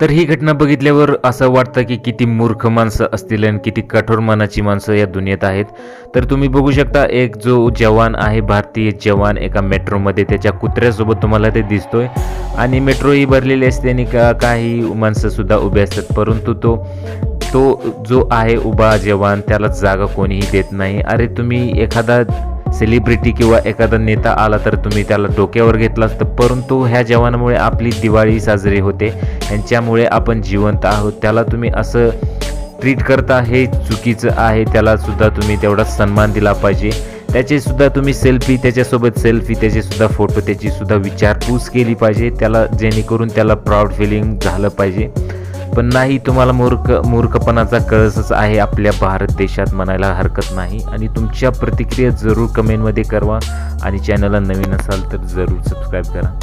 तर ही घटना बघितल्यावर असं वाटतं की किती मूर्ख माणसं असतील आणि किती कठोर मनाची माणसं या दुनियेत आहेत. तर तुम्ही बघू शकता एक जो जवान आहे भारतीय जवान एका मेट्रोमध्ये त्याच्या कुत्र्यासोबत तुम्हाला ते दिसतोय. आणि मेट्रो ही भरलेली असते आणि का काही माणसंसुद्धा उभे असतात. परंतु तो तो जो आहे उभा जवान त्याला जागा कोणीही देत नाही. अरे तुम्ही एखादा सेलिब्रिटी किंवा एखादा नेता आला तर तुम्ही त्याला डोक्यावर घेतला तर परंतु ह्या जवानामुळे आपली दिवाळी साजरी होते. यांच्यामुळे आपण जिवंत आहोत. त्याला तुम्ही असं ट्रीट करता हे चुकीचं आहे. त्यालासुद्धा तुम्ही तेवढा सन्मान दिला पाहिजे. त्याचेसुद्धा तुम्ही सेल्फी त्याच्यासोबत सेल्फी त्याचेसुद्धा फोटो त्याचीसुद्धा विचारपूस केली पाहिजे. त्याला जेणेकरून त्याला प्राऊड फिलिंग झालं पाहिजे. पण नाही तुम्हाला मूर्ख मूर्खपणाचा कळसच आहे आपल्या भारत देशात म्हणायला हरकत नाही. आणि तुमच्या प्रतिक्रिया जरूर कमेंटमध्ये करवा आणि चॅनलला नवीन असाल तर जरूर सबस्क्राईब करा.